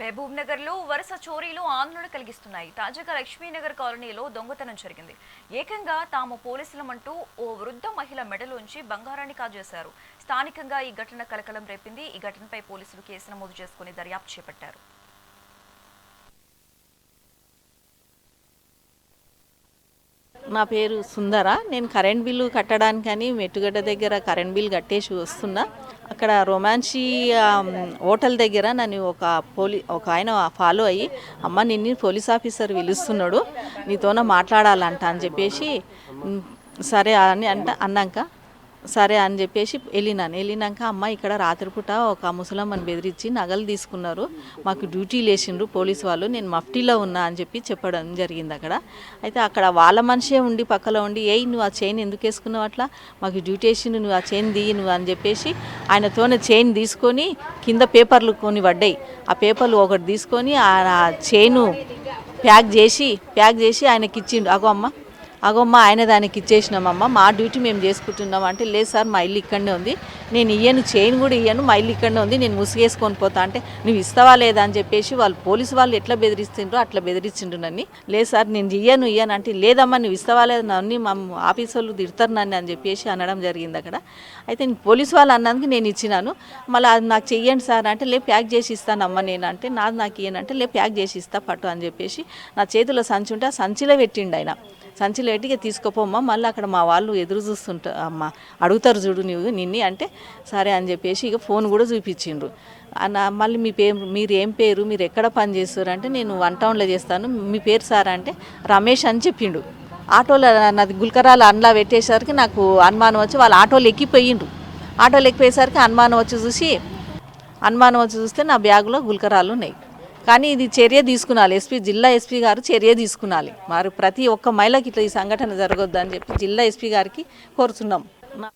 మహబూబ్ నగర్లో వరుస చోరీలు ఆందోళన కలిగిస్తున్నాయి. తాజాగా లక్ష్మీనగర్ కాలనీలో దొంగతనం జరిగింది. ఏకంగా తాము పోలీసులమంటూ ఓ వృద్ధ మహిళ మెడలోంచి బంగారాన్ని కాజేశారు. స్థానికంగా ఈ ఘటన కలకలం రేపింది. ఈ ఘటనపై పోలీసులు కేసు నమోదు చేసుకుని దర్యాప్తు చేపట్టారు. నా పేరు సుందర. నేను కరెంట్ బిల్లు కట్టడానికని మెట్టుగడ్డ దగ్గర కరెంట్ బిల్ కట్టేసి వస్తున్నా. అక్కడ రొమాన్సీ హోటల్ దగ్గర నన్ను ఒక పోలీ ఒక ఆయన ఫాలో అయ్యి అమ్మ నిన్ను పోలీస్ ఆఫీసర్ పిలుస్తున్నాడు. నీతోన మాట్లాడాలంట అని చెప్పేసి సరే అని అంట అన్నాక సరే అని చెప్పేసి వెళ్ళినాను. వెళ్ళినాక అమ్మ ఇక్కడ రాత్రిపూట ఒక ముసలమ్మని బెదిరించి నగలు తీసుకున్నారు. మాకు డ్యూటీ లేచిండ్రు పోలీసు వాళ్ళు. నేను మఫ్టీలో ఉన్నా అని చెప్పి చెప్పడం జరిగింది అక్కడ. అయితే అక్కడ వాళ్ళ మనిషే ఉండి పక్కలో ఉండి ఏయ్ నువ్వు ఆ చైన్ ఎందుకు వేసుకున్నావు అట్లా? మాకు డ్యూటీ వేసిండు నువ్వు ఆ చైన్ దిగి నువ్వు అని చెప్పేసి ఆయనతోనే చైన్ తీసుకొని కింద పేపర్లు కొన్ని పడ్డాయి. ఆ పేపర్లు ఒకటి తీసుకొని ఆ చైను ప్యాక్ చేసి ప్యాక్ చేసి ఆయనకి ఇచ్చిండు అగో అమ్మ అగోమ్మ ఆయన దానికి ఇచ్చేసినామమ్మ మా డ్యూటీ మేము చేసుకుంటున్నాం అంటే లేదు సార్ మా ఇల్లు ఇక్కడనే ఉంది. నేను ఇయ్యను చైన్ కూడా ఇయ్యను మా ఇల్లు ఇక్కడనే ఉంది నేను ముసుగేసుకొని పోతా అంటే నువ్వు ఇస్తావా లేదా అని చెప్పేసి వాళ్ళు పోలీసు వాళ్ళు ఎట్లా బెదిరిస్తుండ్రో అట్లా బెదిరించిండ్రు నన్ను. లేదు సార్ నేను ఇయ్యను ఇయ్యను అంటే లేదమ్మా నువ్వు ఇస్తావా లేదా నన్ను మా ఆఫీస్ వాళ్ళు తిడతారు నన్ను అని చెప్పేసి అనడం జరిగింది అక్కడ. అయితే నేను పోలీసు వాళ్ళు అన్నందుకు నేను ఇచ్చినాను. మళ్ళీ అది నాకు చెయ్యండి సార్ అంటే లే ప్యాక్ చేసి ఇస్తానమ్మా నేను అంటే నాది నాకు ఇయ్యను అంటే లే ప్యాక్ చేసి ఇస్తా పట్టు అని చెప్పేసి నా చేతిలో సంచి ఉంటే ఆ సంచిలో పెట్టిండు ఆయన. సంచిలో పెట్టి ఇక తీసుకుపోమ్మా మళ్ళీ అక్కడ మా వాళ్ళు ఎదురు చూస్తుంటారు అమ్మ అడుగుతారు చూడు నువ్వు నిన్ని అంటే సరే అని చెప్పేసి ఇక ఫోన్ కూడా చూపించిండ్రు. అన్న మళ్ళీ మీ పేరు మీరు ఏం పేరు మీరు ఎక్కడ పని చేస్తారు అంటే నేను వన్ టౌన్లో చేస్తాను మీ పేరు సార్ అంటే రమేష్ అని చెప్పిండు. ఆటోలో నాది గుల్కరాలు అండ్లా పెట్టేసరికి నాకు అనుమానం వచ్చి వాళ్ళు ఆటోలో ఎక్కిపోయిండ్రు ఆటోలు ఎక్కిపోయేసరికి అనుమానం వచ్చి చూసి అనుమానం వచ్చి చూస్తే నా బ్యాగులో గుల్కరాలు ఉన్నాయి. కానీ ఇది చర్య తీసుకున్నాలి ఎస్పీ జిల్లా ఎస్పీ గారు చర్య తీసుకున్నాలి మరి ప్రతి ఒక్క మహిళకి ఇట్లా ఈ సంఘటన జరగొద్దు అని చెప్పి జిల్లా ఎస్పీ గారికి కోరుతున్నాం